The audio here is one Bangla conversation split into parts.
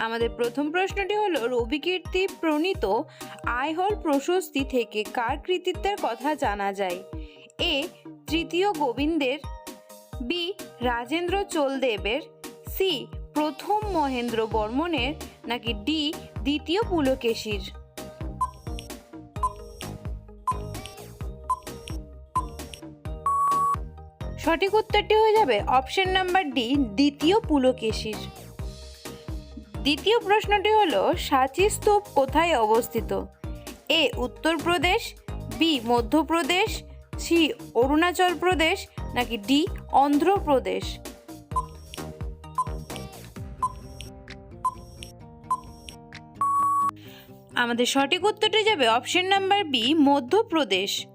আমাদের প্রথম প্রশ্নটি হলো রবিকীর্তি প্রণীত আইহল প্রশস্তি থেকে কার কৃতিত্বের কথা জানা যায়? এ, তৃতীয় গোবিন্দের, বি, রাজেন্দ্র চোলদেবের, সি, প্রথম মহেন্দ্র বর্মনের, নাকি ডি, দ্বিতীয় পুলকেশীর? সঠিক উত্তরটি হয়ে যাবে অপশন নাম্বার ডি, দ্বিতীয় পুলকেশীর। দ্বিতীয় প্রশ্নটি হলো, সাঁচি স্তূপ কোথায় অবস্থিত? A Uttar Pradesh B Madhya Pradesh C, Arunachal Pradesh, নাকি ডি অন্ধ্রপ্রদেশ আমাদের সঠিক উত্তরটি যাবে অপশন নাম্বার বি মধ্যপ্রদেশ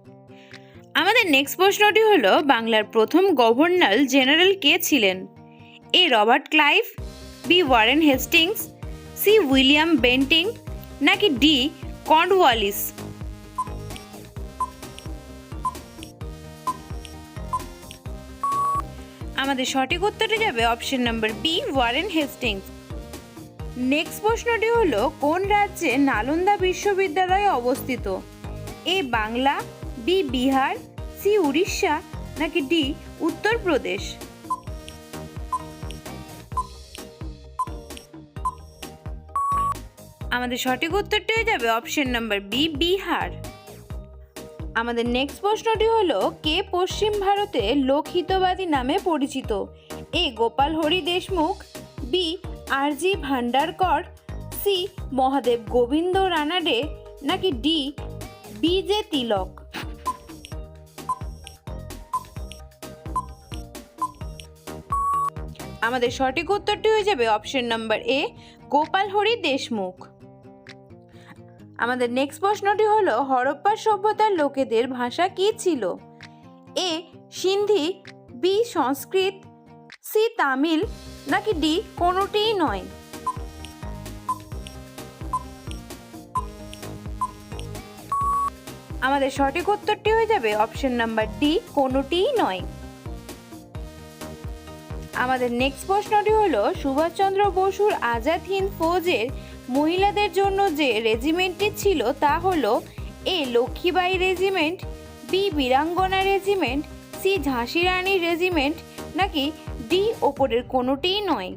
আমাদের নেক্সট প্রশ্নটি হলো, বাংলার প্রথম গভর্নর জেনারেল কে ছিলেন? A, Robert Clive B Warren Hastings, C William Bentinck, নাকি ডি কর্নওয়ালিস? আমাদের সঠিক উত্তরটি যাবে option number B, Warren Hastings. Next প্রশ্নটি হলো, কোন রাজ্যে নালন্দা বিশ্ববিদ্যালয় অবস্থিত? A Bangla, B Bihar, C Orissa, নাকি ডি উত্তরপ্রদেশ? আমাদের সঠিক উত্তরটি হয়ে যাবে অপশন নাম্বার বি, বিহার। আমাদের নেক্সট প্রশ্নটি হলো, কে পশ্চিম ভারতে লোকহিতবাদী নামে পরিচিত? A, Gopal Hari Deshmukh B R G Bhandarkar C Mahadev Govind Ranade, নাকি ডি বি জে তিলক? আমাদের সঠিক উত্তরটি হয়ে যাবে option number A, Gopal Hari Deshmukh. আমাদের নেক্সট প্রশ্নটি হলো হরপ্পা সভ্যতার লোকেদের ভাষা কি ছিল? A, Sindhi B Sanskrit C Tamil, নাকি ডি কোনোটিই নয়? আমাদের সঠিক উত্তরটি হয়ে যাবে অপশন নাম্বার ডি কোনোটিই নয়। আমাদের নেক্সট প্রশ্নটি হলো, সুভাষচন্দ্র বসুর আজাদ হিন্দ ফৌজের মহিলাদের জন্য যে রেজিমেন্টটি ছিল তা হলো A Lakshmibai regiment, B Veerangana regiment, C ঝাঁসি Rani regiment নাকি ডি ওপরের কোনোটিই নয়।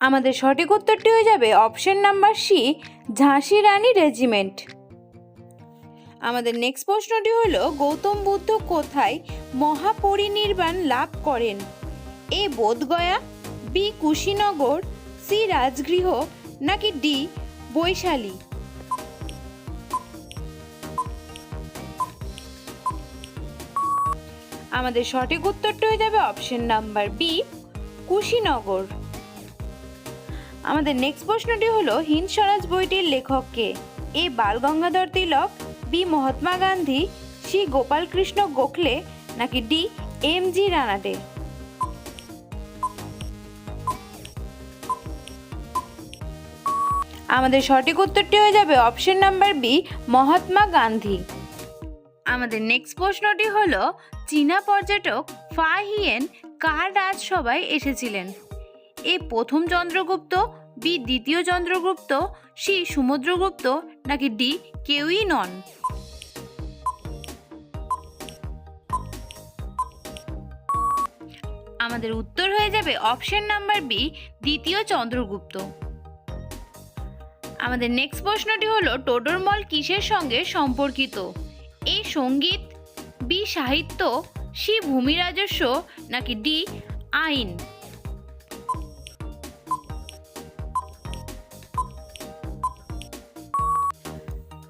আমাদের সঠিক উত্তরটি হয়ে যাবে অপশন নাম্বার সি ঝাঁসি রানী রেজিমেন্ট। আমাদের নেক্সট প্রশ্নটি হলো, গৌতম বুদ্ধ কোথায় মহাপরিনির্বাণ লাভ করেন? A Bodh Gaya, B Kushinagar, C Rajgriha, নাকি ডি বৈশালী? আমাদের সঠিক উত্তরটি হয়ে যাবে অপশন নাম্বার বি, কুশীনগর। আমাদের নেক্সট প্রশ্নটি হলো, হিন্দ স্বরাজ বইটির লেখক কে? A Bal Gangadhar Tilak, B Mahatma Gandhi, C Gopal Krishna Gokhale, নাকি ডি এম জি রানাডে আমাদের সঠিক উত্তরটি হয়ে যাবে option number B, Mahatma Gandhi. আমাদের নেক্সট প্রশ্নটি হলো, চীনা পর্যটক ফা হিয়েন কার রাজসভায় এসেছিলেন? এ প্রথম চন্দ্রগুপ্ত, বি দ্বিতীয় চন্দ্রগুপ্ত, সি সমুদ্রগুপ্ত, নাকি ডি কেউই নন? আমাদের উত্তর হয়ে যাবে অপশন নাম্বার বি, দ্বিতীয় চন্দ্রগুপ্ত। আমাদের নেক্সট প্রশ্নটি হলো টোডরমল কিসের সঙ্গে সম্পর্কিত? এ সংগীত, বি সাহিত্য, সি ভূমি রাজস্ব, নাকি ডি আইন?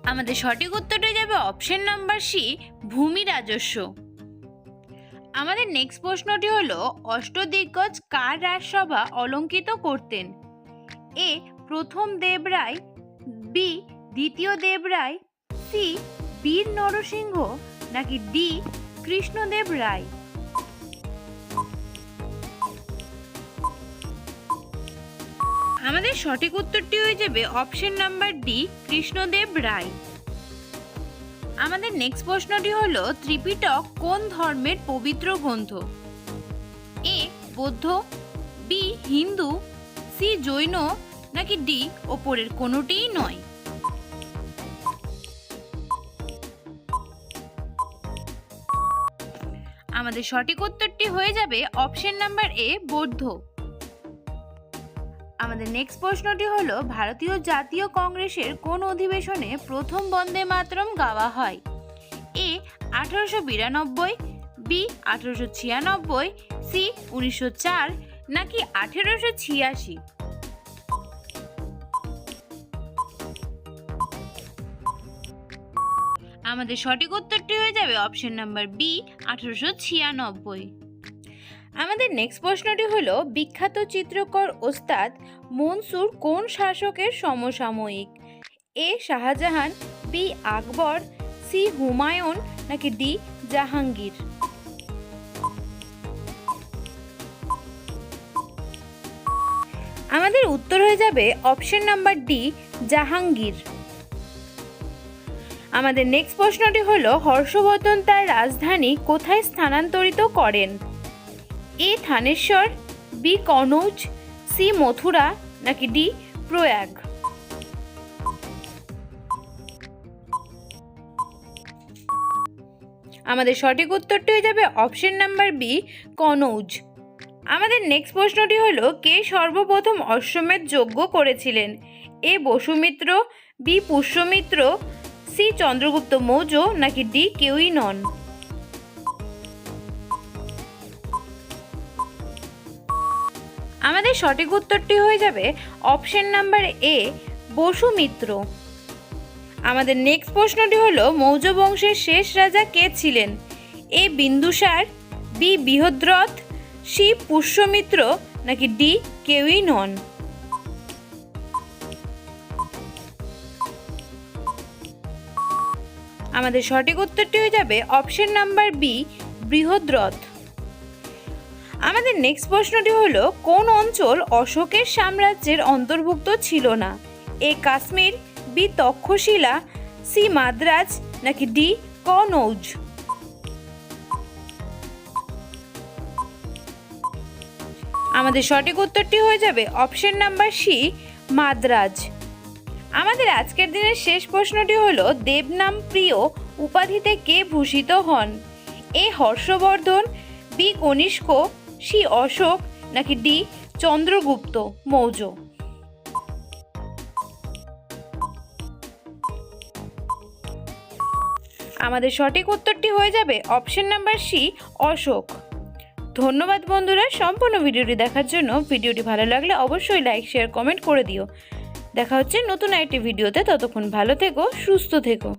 আমাদের সঠিক উত্তরটা যাবে অপশন নাম্বার সি ভূমি রাজস্ব। আমাদের নেক্সট প্রশ্নটি হলো অষ্টদিগ্গজ কার রাজসভা অলঙ্কিত করতেন? এ প্রথম দেবরায়, বি দ্বিতীয় দেবরায়, সি বীর নরসিংহ, নাকি ডি কৃষ্ণদেব রায়? আমাদের সঠিক উত্তরটি হয়ে যাবে option number D Krishnadeva Raya. আমাদের নেক্সট প্রশ্নটি হলো ত্রিপিটক কোন ধর্মের পবিত্র গ্রন্থ? এ বৌদ্ধ, বি হিন্দু, সি জৈন নাকি ডি ওপরের কোনোটিই নয়? আমাদের সঠিক উত্তরটি হয়ে যাবে অপশন নাম্বার এ, বৌদ্ধ। আমাদের নেক্সট প্রশ্নটি হলো, ভারতীয় জাতীয় কংগ্রেসের কোন অধিবেশনে প্রথম বন্দে মাতরম গাওয়া হয়? এ, আঠারোশো বিরানব্বই, বি, আঠারোশো ছিয়ানব্বই, সি, উনিশশো চার, নাকি আঠেরোশো ছিয়াশি? আমাদের সঠিক উত্তরটি হয়ে যাবে অপশন নাম্বার বি আঠারোশো ছিয়ানব্বই। আমাদের নেক্সট প্রশ্নটি হলো, বিখ্যাত চিত্রকর ওস্তাদ মনসুর কোন শাসকের সমসাময়িক? A, Shah Jahan B Akbar C Humayun, নাকি ডি জাহাঙ্গীর? আমাদের উত্তর হয়ে যাবে অপশন নাম্বার ডি জাহাঙ্গীর। আমাদের নেক্সট প্রশ্নটি হলো, হর্ষবর্ধন তার রাজধানী কোথায় স্থানান্তরিত করেন? A Thanesar B Kannauj C Mathura, নাকি ডি প্রয়াগ? আমাদের সঠিক উত্তরটি হয়ে যাবে অপশন নাম্বার বি কনৌজ। আমাদের নেক্সট প্রশ্নটি হলো, কে সর্বপ্রথম অশ্বমেধ যজ্ঞ করেছিলেন? A Vasumitra B Pushyamitra C, Chandragupta Maurya নাকি ডি, কেউই নন? আমাদের সঠিক উত্তরটি হয়ে যাবে অপশন নাম্বার এ বসুমিত্র আমাদের নেক্সট প্রশ্নটি হলো, মৌর্য বংশের শেষ রাজা কে ছিলেন? A, Bindusara, B, Brihadratha, C, Pushyamitra নাকি ডি, কেউই নন? আমাদের সঠিক উত্তরটি হয়ে যাবে অপশন নাম্বার বি, বৃহদ্রথ। আমাদের নেক্সট প্রশ্নটি হলো, কোন অঞ্চল অশোকের সাম্রাজ্যের অন্তর্ভুক্ত ছিল না? A Kashmir, B Taxila, C Madras, নাকি ডি কনৌজ? আমাদের সঠিক উত্তরটি হয়ে যাবে অপশন নাম্বার সি, মাদ্রাজ। আমাদের আজকের দিনের শেষ প্রশ্নটি হলো, দেবনাম প্রিয় উপাধিতে কে ভূষিত হন? A Harshavardhana, B Kanishka, C Ashoka, নাকি ডি চন্দ্রগুপ্ত মৌর্য? আমাদের সঠিক উত্তরটি হয়ে যাবে অপশন নাম্বার সি, অশোক। ধন্যবাদ বন্ধুরা, সম্পূর্ণ ভিডিওটি দেখার জন্য ভিডিওটি ভালো লাগলে অবশ্যই লাইক, শেয়ার, কমেন্ট করে দিও। দেখা হচ্ছে নতুন একটি ভিডিওতে ততক্ষণ ভালো থেকো সুস্থ থেকো।